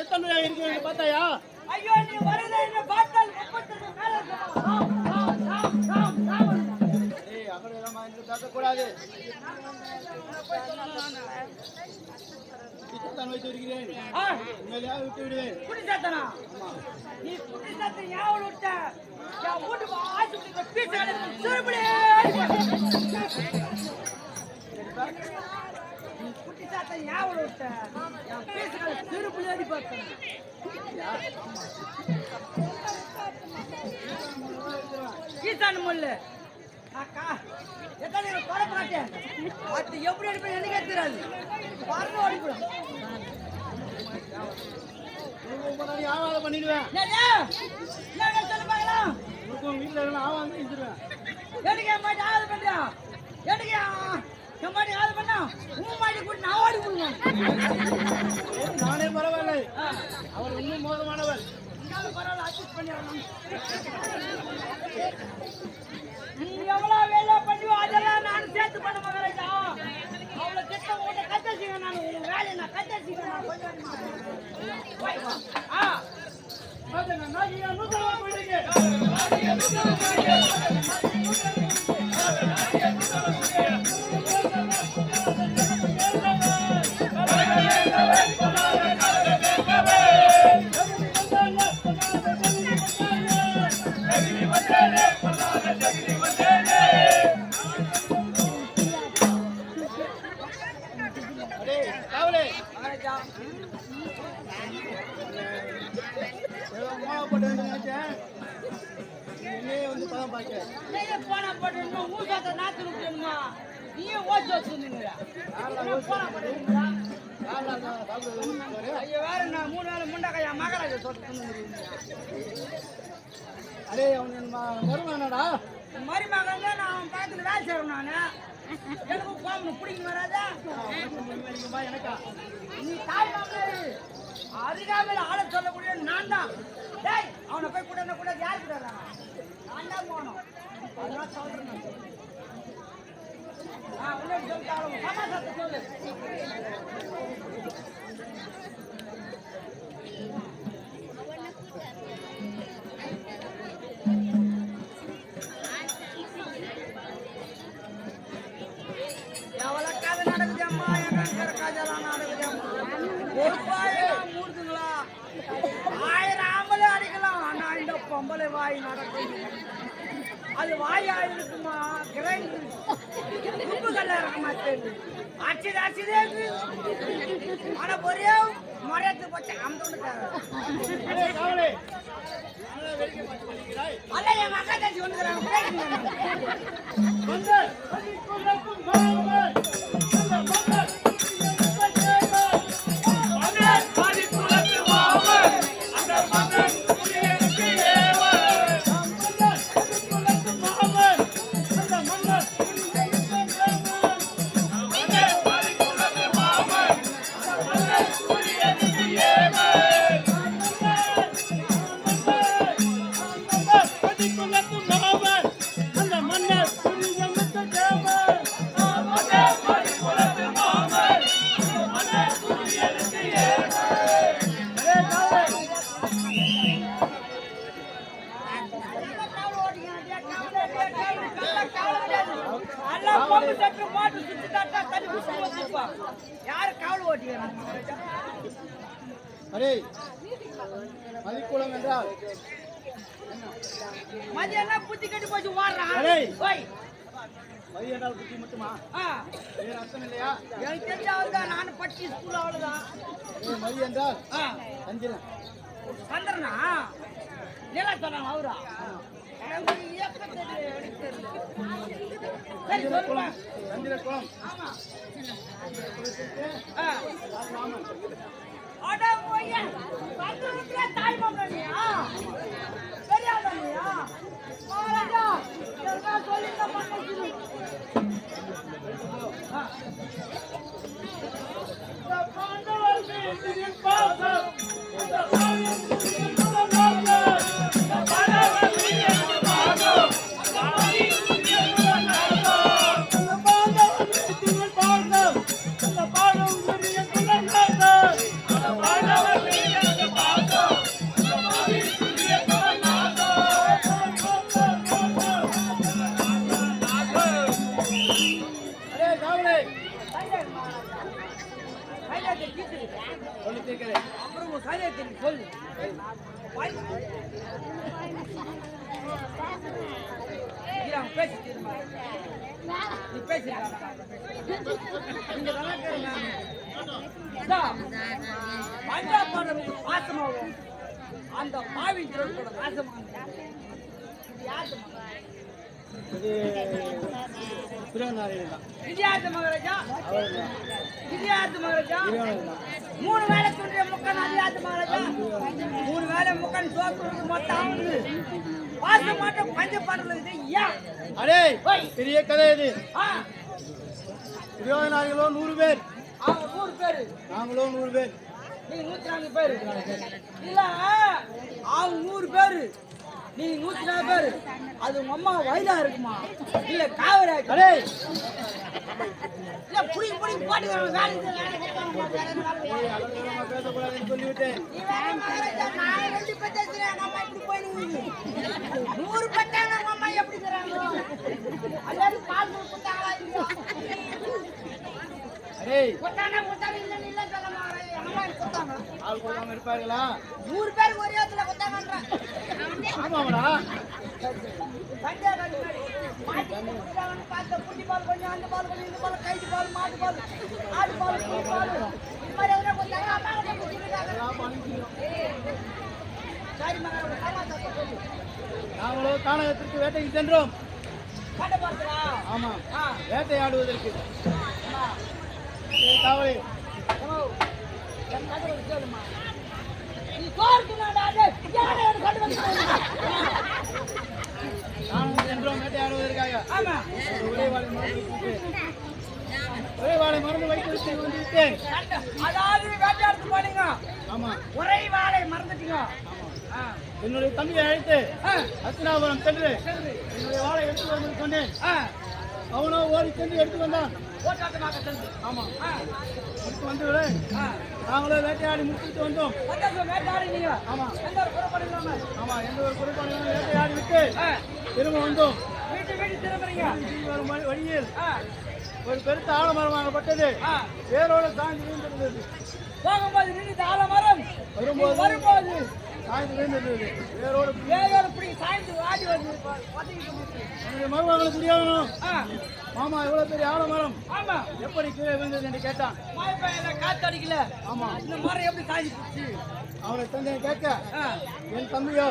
எத்தனை பார்த்தாயா ஐயோ நீ பார்த்தால் மேல ராம், ராம், ராம், ராம், ராம். ஏய் எல்லாம் மாதிரி வைத்து இருக்கிறேன் உண்மையிலேயே விட்டு விடுவேன் குடி சாத்தனா? நீ குடி விட்ட. வீட்டு ஆஸ்பத்திரிக்கு பீஸ் நீ குடி சாத்தனை ஞாபகம் விட்ட. என் பார்த்தேன். அக்கா, எத்தனை மாட்டேன். அது எப்படி அடிப்பேன் எனக்கே அடிப்பேன். நீ ஆவாத பண்ணிடுவேன் வீட்டில் ஆவாங்க செஞ்சிருவேன் எனக்கு என் மாட்டி ஆகுது மாட்டி ஆகுது பண்ணா? உன் மாட்டி கூட்டி நான் ஓடி போடுவேன். நானே பரவாயில்லை அவர் இன்னும் மோசமானவர் இருந்தாலும் பரவாயில்ல, adjust பண்ணிடலாம். நீ எவ்வளவு வேலை பண்ணியோ அதெல்லாம் நான் சேர்த்து பண்ண மகாராஜா அவ்வளவு கிட்ட உன்கிட்ட கத்தரிசிங்க நான் உன் வேலையை நான் கத்தரிசிங்க நான் கொஞ்சம். ஆ பாத்துங்க, நான் இங்க அடே அவன் மருமகனாடா மருமகன் நான் பக்கத்துல வேலை செய்யறேன் நானு. எனக்கு கோமம் பிடிக்கும் வராதா? எனக்கா நீ தாய் மாமனாரு அருகாமையில் ஆள சொல்லக்கூடிய நான் தான். டேய் அவனை போய் கூட கூட யார் கூட நான் தான் போனோம் அதெல்லாம் சொல்றேன் நான். ஆ உன்னை சொல்லிட்டாலும் சமாசாரத்தை சொல்லு. ஆயிரம் அடிக்கலாம் ஆனா இந்த பொம்பளை வாய் நடக்குது அது வாய் ஆயிருக்குமா கிரைண்டர் உப்பு கல்ல இறக்க மாட்டேங்குது அச்சுது அச்சுதே ஆனா ஒரே மரத்து போச்சு கொண்டிருக்கிறாய். அல்ல என் மக்கா தச்சு வந்துக்கிறாங்க அரே மதிக்குளம் என்றால் மதியம் புத்தி கட்டி போச்சு ஓடுறான். ஓய். மதி என்றால் புத்தி மட்டுமா? வேறு அர்த்தம் இல்லையா? எனக்கு தெரிஞ்ச அவ்வளோதான் நானும் பட்டி ஸ்கூல் அவ்வளோதான் ஏ மதி என்றால் சந்திரன் சந்திரனா நிலா சொன்னாங்க அவரா? எனக்கு ஏப்பம் தெரியல, எனக்கு தெரியல. சரி சந்திர சொல்லுங்க குளம். சந்திர குளம். ஆமா. ராமன் அட ஓய்யா பந்தூரத்துல தாய் மாமனியா தெரியாதனியா மகாராஜா எல்லாம் சொல்லி பாசமாகும் அந்த மாவின் திரட்டோட நாசமாக இது திருவண்ணாமலை தான் விஜயாத்த மகாராஜா அவர் மகாராஜா. மூணு வேலை துண்டிய முக்கன் அதிகாத்த மகாராஜா. மூணு வேலை முக்கன் சோத்துறது மொத்தம் அவனுக்கு பாச மாட்டம் பஞ்ச ஏன் அடே. பெரிய கதை இது. திருவண்ணாமலைகளோ நூறு பேர். அவங்க நூறு பேரு. நாங்களோ நூறு பேர். நீங்க நூத்தி நாலு பேரு. இல்ல அவங்க நூறு பேரு. நீங்க நூத்தி நாலு பேரு. அது உங்க அம்மா வயலா இருக்குமா? இல்ல காவிரி இல்ல புடி புடி வேலை சொல்லிவிட்டேன். நூறு பெட்டாங்க, அம்மா எப்படி இருக்கிறாங்க? எல்லாரும் பால் கொடுத்தாங்களா இருப்பார்களா நூறு பேருக்கு ஒரே இடத்துல கொடுத்தாங்கன்றான். ஆமாடா பார்த்தா, குட்டி பால் கொஞ்சம், அந்த பால் கொஞ்சம், இந்த பால், கைது பால், மாட்டு பால், ஆடு பால், கோழி பால். இது மாதிரி எதுனா கொடுத்தாங்க, அம்மா கிட்ட கொடுத்துருக்காங்க. சரி மகாராஜா, சமாதானத்தை சொல்லு. நாங்களோ கானகத்திற்கு வேட்டைக்கு சென்றோம். ஆமா. வேட்டையாடுவதற்கு. ஒரு ஒரு மறந்து வைத்து. அதாவது வேட்டையாடுறது போனீங்க. ஆமா. உரை வாழை மறந்துட்டீங்க என்னுடைய தம்பியை அழைத்து ஆ, அத்தினாபுரம் சென்று. என்னுடைய வாளை எடுத்து வந்து சொன்னேன். அவனோ ஓடி சென்று எடுத்து வந்தான். போட்டாட்டமாக சென்று. ஆமா. ஆ, எடுத்து வந்து விட ஆ. நாங்களும் வேட்டையாடி முடிச்சுட்டு வந்தோம். வேட்டையாடினீங்க. ஆமா. எந்த ஒரு குறைபாடும் இல்லாம. ஆமா எந்த ஒரு குறைபாடும் வேட்டையாடி விட்டு திரும்ப வந்தோம். வீட்டு வீட்டு திரும்புறீங்க வரும் வழியில் ஒரு பெருத்த ஆலமரம் வாங்கப்பட்டது. வேரோட சாய்ந்து விழுந்திருந்தது. போகும்போது நின்று ஆலமரம். வரும்போது வரும்போது. சாய்ந்து விழுந்திருந்தது. வேரோடு வேலையோட பிடி சாய்ந்து வாடி வந்து மருமகளுக்கு புரியணும் ஆ, மாமா இவ்வளவு பெரிய ஆலமரம்? ஆமா. எப்படி கீழே விழுந்தது என்று கேட்டான். காத்து அடிக்கல ஆமா. இந்த மரம் எப்படி சாய்ந்து போச்சு அவனை தந்தையை கேட்க என் தம்பியோ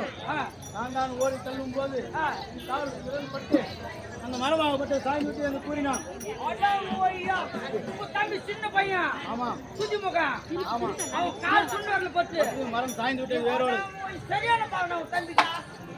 நான் தான் ஓடி செல்லும் போது விரல்பட்டு அந்த மரமாகப்பட்டு சாய்ந்து விட்டு என்று கூறினான். தம்பி சின்ன பையன். ஆமா. குதி முகம் ஆமா. அவன் கால் சுண்டு வரல பத்து மரம் சாய்ந்து விட்டு வேரோடு சரியான உன் தம்பிக்கா.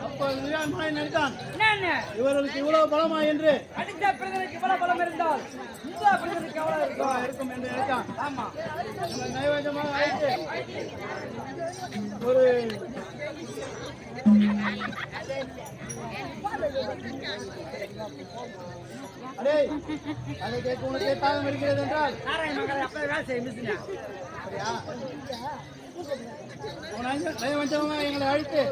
நினைத்தான். இவர்களுக்கு இவ்வளவு பலமா என்று அடித்த பிரதனுக்கு இவ்வளவு பலம் இருந்தால் இந்த பிரதனுக்கு எவ்வளவு இருக்கும்? இருக்கும் என்று நினைத்தான். ஆமா. நம்ம நைவேத்தியமாக அழைத்து ஒரு அடே அதை கேட்க உனக்கு தாகம் இருக்கிறது என்றால் அப்பவே வேலை செய்ய நைவேத்தியமாக எங்களை அழைத்து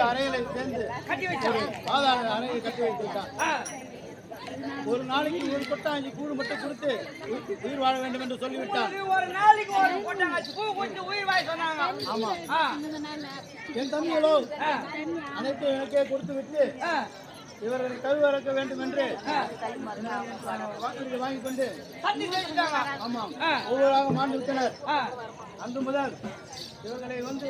அறைகளை சேர்ந்து கட்டி கட்டி வைத்திருக்கான் ஆ, ஒரு நாளைக்கு ஒரு கொட்டாஞ்சி கூழ் மட்டும் கொடுத்து உயிர் வாழ வேண்டும் என்று சொல்லிவிட்டான் ஒரு- நாளைக்கு ஒரு உயிர் சொன்னாங்க. ஆமா. என் தம்பிகளோ அனைத்து எனக்கே கொடுத்து விட்டு இவர்களை கருவறக்க வேண்டும் என்று. வாக்குறுதி வாங்கி கொண்டு. ஆமாம். ஒவ்வொருவராக மாண்டு விட்டனர். அன்று முதல் இவர்களை வந்து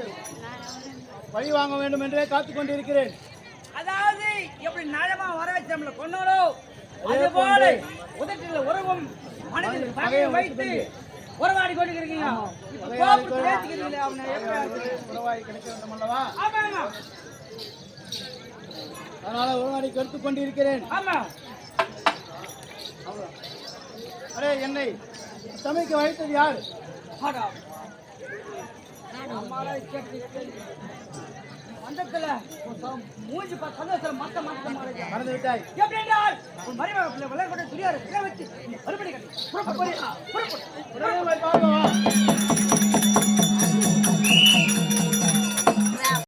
பழி வாங்க வேண்டும் என்றே காத்துக் கொண்டிருக்கிறேன். அதாவது எப்படி நலமா வர வச்சோம்ல கொண்டோரோ அது போல உதட்டில் உறவும் மனதில் பகையை வைத்து உறவாடி கொண்டிருக்கீங்க? உறவாய் கிடைக்க வேண்டும் அல்லவா? அதனால உறவாடி கருத்து கொண்டிருக்கிறேன். ஆமா. அரே என்னை சமைக்க வைத்தது யார்? வந்ததுல மூஞ்சி சந்தோஷம் மத்த மாத்த மறந்து விட்டாய். எப்படி என்றால் உன் மறைமுக பிள்ளை விளையாட துணியாரு வச்சு மறுபடி கட்டி. புறப்பட்டு புறப்பட்டு